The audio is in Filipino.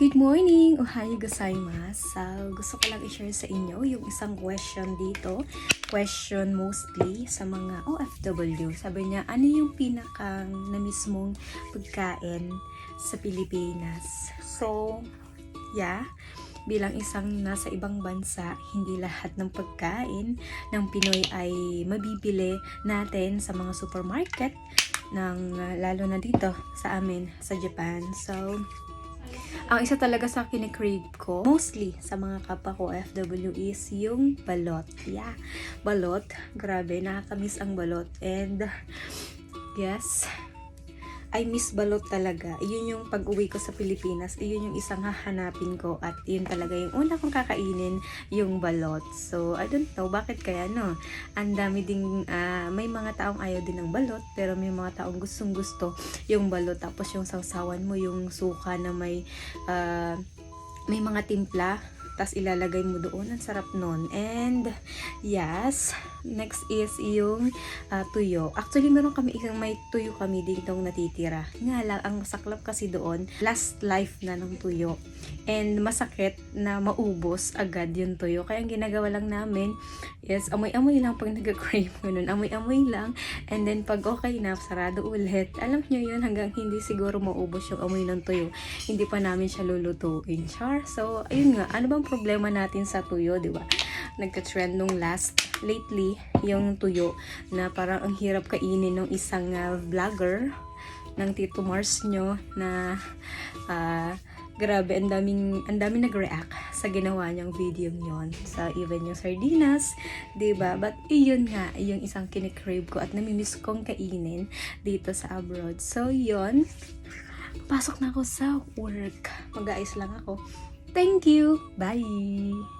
Good morning! Ohayo gozaimasu. So, gusto ko lang i-share sa inyo yung isang question dito. Question mostly sa mga OFW. Sabi niya, ano yung pinakang na mismong pagkain sa Pilipinas? So, yeah, bilang isang nasa ibang bansa, hindi lahat ng pagkain ng Pinoy ay mabibili natin sa mga supermarket ng lalo na dito sa amin sa Japan. So, ang isa talaga sa kinikrave ko, mostly sa mga kapwa ko FW is yung balot. Yeah, balot. Grabe, nakakamiss ang balot. And, yes, I miss balot talaga. Iyon yung pag-uwi ko sa Pilipinas, iyon yung isang hahanapin ko at yun talaga yung una kong kakainin, yung balot. So, I don't know, bakit kaya no? Ang dami ding, ah, may mga taong ayaw din ng balot, pero may mga taong gustong gusto yung balot. Tapos yung sausawan mo, yung suka na may, ah, may mga timpla, tas ilalagay mo doon. Ang sarap nun. And, yes, next is yung ah, tuyo. Actually, meron kami isang may tuyo kami ditong natitira. Nga lang, ang masaklap kasi doon, last life na ng tuyo. And masakit na maubos agad yung tuyo. Kaya ang ginagawa lang namin is amoy-amoy lang pag nag-crave ganun. Amoy-amoy lang. And then pag okay na, sarado ulit. Alam nyo yun, hanggang hindi siguro maubos yung amoy ng tuyo. Hindi pa namin siya lulutuin. Char. So, ayun nga. Ano bang problema natin sa tuyo, di ba? Nagka-trend nung last lately yung tuyo na parang ang hirap kainin ng isang ah, vlogger ng Tito Mars nyo na ah, grabe, ang daming, ang daming nag-react sa ginawa niyang video yon sa even yung sardinas, 'di ba But iyon nga, yung isang kinikrave ko at namimiss kong kainin dito sa abroad. So, yon Pasok na ako sa work. Mag-aayos lang ako. Thank you! Bye!